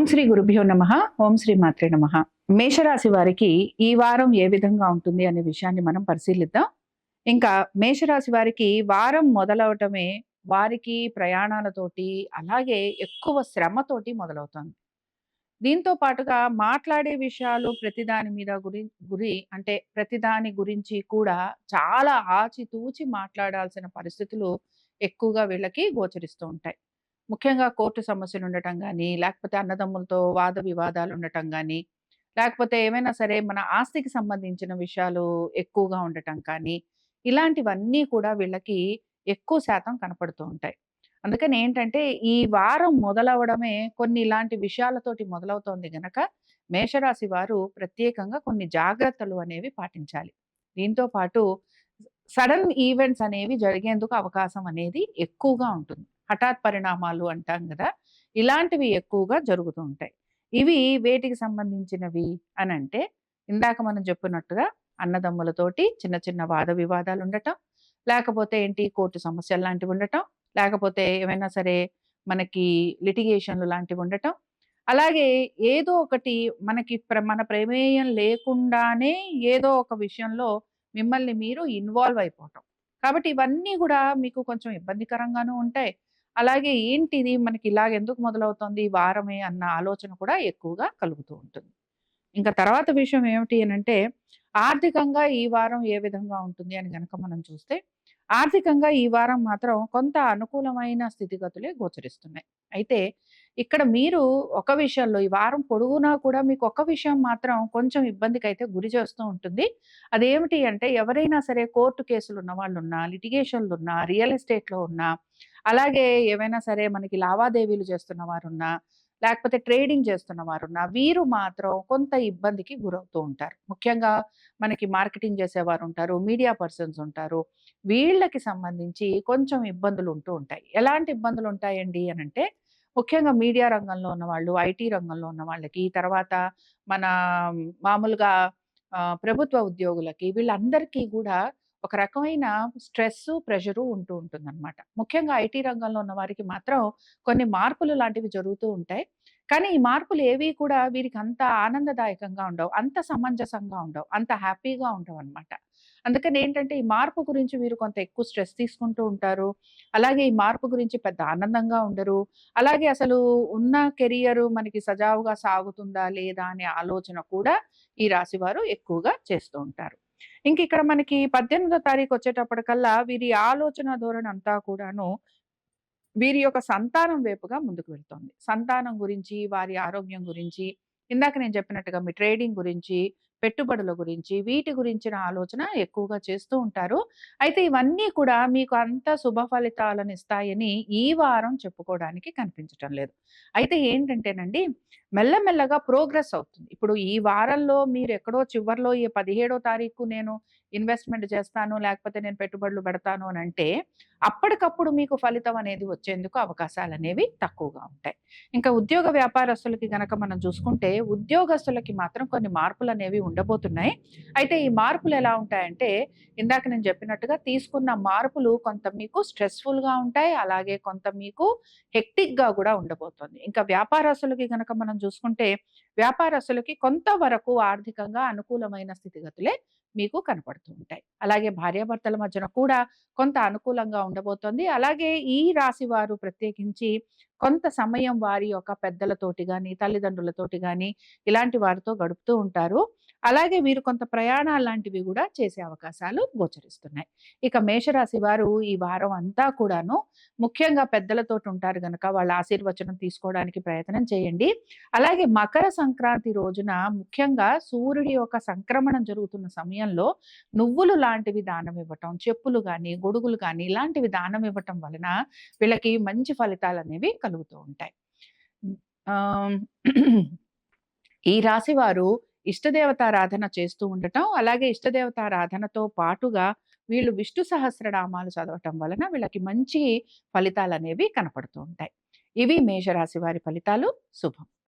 ఓం శ్రీ గురుభ్యో నమ ఓం శ్రీ మాత్రే నమ. మేషరాశి వారికి ఈ వారం ఏ విధంగా ఉంటుంది అనే విషయాన్ని మనం పరిశీలిద్దాం. ఇంకా మేషరాశి వారికి వారం మొదలవటమే వారికి ప్రయాణాలతోటి అలాగే ఎక్కువ శ్రమతోటి మొదలవుతుంది. దీంతో పాటుగా మాట్లాడే విషయాలు ప్రతిదాని మీద గురి గురి అంటే ప్రతిదాని గురించి కూడా చాలా ఆచితూచి మాట్లాడాల్సిన పరిస్థితులు ఎక్కువగా వీళ్ళకి గోచరిస్తూ ఉంటాయి. ముఖ్యంగా కోర్టు సమస్యలు ఉండటం కానీ లేకపోతే అన్నదమ్ములతో వాద వివాదాలు ఉండటం కానీ లేకపోతే ఏమైనా సరే మన ఆస్తికి సంబంధించిన విషయాలు ఎక్కువగా ఉండటం కానీ ఇలాంటివన్నీ కూడా వీళ్ళకి ఎక్కువ శాతం కనపడుతూ ఉంటాయి. అందుకని ఏంటంటే ఈ వారం మొదలవడమే కొన్ని ఇలాంటి విషయాలతోటి మొదలవుతోంది గనక మేషరాశి వారు ప్రత్యేకంగా కొన్ని జాగ్రత్తలు అనేవి పాటించాలి. దీంతో పాటు సడన్ ఈవెంట్స్ అనేవి జరిగేందుకు అవకాశం అనేది ఎక్కువగా ఉంటుంది. హఠాత్ పరిణామాలు అంటాం కదా ఇలాంటివి ఎక్కువగా జరుగుతూ ఉంటాయి. ఇవి వేటికి సంబంధించినవి అని అంటే ఇందాక మనం చెప్పినట్టుగా అన్నదమ్ములతోటి చిన్న చిన్న వాద వివాదాలు ఉండటం లేకపోతే ఏంటి కోర్టు సమస్యలు లాంటివి ఉండటం లేకపోతే ఏమైనా సరే మనకి లిటిగేషన్లు లాంటివి ఉండటం. అలాగే ఏదో ఒకటి మనకి ప్ర- మన ప్రమేయం లేకుండానే ఏదో ఒక విషయంలో మిమ్మల్ని మీరు ఇన్వాల్వ్ అయిపోవటం. కాబట్టి ఇవన్నీ కూడా మీకు కొంచెం ఇబ్బందికరంగానూ ఉంటాయి. అలాగే ఏంటిది మనకి ఇలాగ ఎందుకు మొదలవుతుంది ఈ వారమే అన్న ఆలోచన కూడా ఎక్కువగా కలుగుతూ ఉంటుంది. ఇంకా తర్వాత విషయం ఏమిటి అని అంటే ఆర్థికంగా ఈ వారం ఏ విధంగా ఉంటుంది అని కనుక మనం చూస్తే ఆర్థికంగా ఈ వారం మాత్రం కొంత అనుకూలమైన స్థితిగతులే గోచరిస్తున్నాయి. అయితే ఇక్కడ మీరు ఒక విషయంలో ఈ వారం పొడుగునా కూడా మీకు ఒక విషయం మాత్రం కొంచెం ఇబ్బందికి అయితే గురి చేస్తూ ఉంటుంది. అదేమిటి అంటే ఎవరైనా సరే కోర్టు కేసులు ఉన్న వాళ్ళు ఉన్నా లిటిగేషన్లు ఉన్నా రియల్ ఎస్టేట్లో ఉన్నా అలాగే ఏవైనా సరే మనకి లావాదేవీలు చేస్తున్న వారున్నా లేకపోతే ట్రేడింగ్ చేస్తున్న వారున్నా వీరు మాత్రం కొంత ఇబ్బందికి గురవుతూ ఉంటారు. ముఖ్యంగా మనకి మార్కెటింగ్ చేసేవారు ఉంటారు మీడియా పర్సన్స్ ఉంటారు. వీళ్ళకి సంబంధించి కొంచెం ఇబ్బందులు ఉంటూ ఉంటాయి. ఎలాంటి ఇబ్బందులు ఉంటాయండి అని అంటే ముఖ్యంగా మీడియా రంగంలో ఉన్న వాళ్ళు ఐటీ రంగంలో ఉన్న వాళ్ళకి తర్వాత మన మామూలుగా ప్రభుత్వ ఉద్యోగులకి వీళ్ళందరికీ కూడా ఒక రకమైన స్ట్రెస్ ప్రెషరు ఉంటూ ఉంటుందన్నమాట. ముఖ్యంగా ఐటీ రంగంలో ఉన్న వారికి మాత్రం కొన్ని మార్పులు లాంటివి జరుగుతూ ఉంటాయి. కానీ ఈ మార్పులు ఏవి కూడా వీరికి అంత ఆనందదాయకంగా ఉండవు అంత సమంజసంగా ఉండవు అంత హ్యాపీగా ఉండవు అనమాట అందుకని ఏంటంటే ఈ మార్పు గురించి వీరు కొంత ఎక్కువ స్ట్రెస్ తీసుకుంటూ ఉంటారు. అలాగే ఈ మార్పు గురించి పెద్ద ఆనందంగా ఉండరు. అలాగే అసలు ఉన్న కెరియర్ మనకి సజావుగా సాగుతుందా లేదా అనే ఆలోచన కూడా ఈ రాశి వారు ఎక్కువగా చేస్తూ ఉంటారు. ఇంక ఇక్కడ మనకి పద్దెనిమిదో తారీఖు వచ్చేటప్పటికల్లా వీరి ఆలోచన ధోరణి అంతా కూడాను వీరి యొక్క సంతానం వైపుగా ముందుకు వెళ్తోంది. సంతానం గురించి వారి ఆరోగ్యం గురించి ఇందాక నేను చెప్పినట్టుగా మీ ట్రేడింగ్ గురించి పెట్టుబడుల గురించి వీటి గురించిన ఆలోచన ఎక్కువగా చేస్తూ ఉంటారు. అయితే ఇవన్నీ కూడా మీకు అంత శుభ ఫలితాలను ఇస్తాయని ఈ వారం చెప్పుకోవడానికి కనిపించటం లేదు. అయితే ఏంటంటేనండి మెల్లమెల్లగా ప్రోగ్రెస్ అవుతుంది. ఇప్పుడు ఈ వారంలో మీరు ఎక్కడో చివరిలో ఈ పదిహేడో తారీఖు నేను ఇన్వెస్ట్మెంట్ చేస్తాను లేకపోతే నేను పెట్టుబడులు పెడతాను అని అంటే అప్పటికప్పుడు మీకు ఫలితం అనేది వచ్చేందుకు అవకాశాలు అనేవి తక్కువగా ఉంటాయి. ఇంకా ఉద్యోగ వ్యాపారస్తులకి గనక మనం చూసుకుంటే ఉద్యోగస్తులకి మాత్రం కొన్ని మార్పులు అనేవి ఉండబోతున్నాయి. అయితే ఈ మార్పులు ఎలా ఉంటాయంటే ఇందాక నేను చెప్పినట్టుగా తీసుకున్న మార్పులు కొంత మీకు స్ట్రెస్ఫుల్గా ఉంటాయి అలాగే కొంత మీకు హెక్టిక్గా కూడా ఉండబోతుంది. ఇంకా వ్యాపారస్తులకి గనక మనం చూసుకుంటే వ్యాపారస్తులకి కొంతవరకు ఆర్థికంగా అనుకూలమైన స్థితిగతులే మీకు కనపడుతూ ఉంటాయి. అలాగే భార్యాభర్తల మధ్యన కూడా కొంత అనుకూలంగా ఉండబోతోంది. అలాగే ఈ రాశి వారు ప్రత్యేకించి కొంత సమయం వారి యొక్క పెద్దలతోటి కానీ తల్లిదండ్రులతోటి కానీ ఇలాంటి వారితో గడుపుతూ ఉంటారు. అలాగే వీరు కొంత ప్రయాణాలు లాంటివి కూడా చేసే అవకాశాలు గోచరిస్తున్నాయి. ఇక మేషరాశి వారు ఈ వారం అంతా కూడాను ముఖ్యంగా పెద్దలతోటి ఉంటారు గనక వాళ్ళ ఆశీర్వచనం తీసుకోవడానికి ప్రయత్నం చేయండి. అలాగే మకర సంక్రాంతి రోజున ముఖ్యంగా సూర్యుడి యొక్క సంక్రమణం జరుగుతున్న సమయంలో నువ్వులు లాంటివి దానం ఇవ్వటం చెప్పులు కానీ గొడుగులు కానీ ఇలాంటివి దానం ఇవ్వటం వలన వీళ్ళకి మంచి ఫలితాలు అనేవి కలుగుతూ ఉంటాయి. ఈ రాశి వారు ఇష్టదేవతారాధన చేస్తూ ఉండటం అలాగే ఇష్టదేవతారాధనతో పాటుగా వీళ్ళు విష్ణు సహస్రనామాలు చదవటం వలన వీళ్ళకి మంచి ఫలితాలు అనేవి కనపడుతూ ఉంటాయి. ఇవి మేషరాశి వారి ఫలితాలు. శుభం.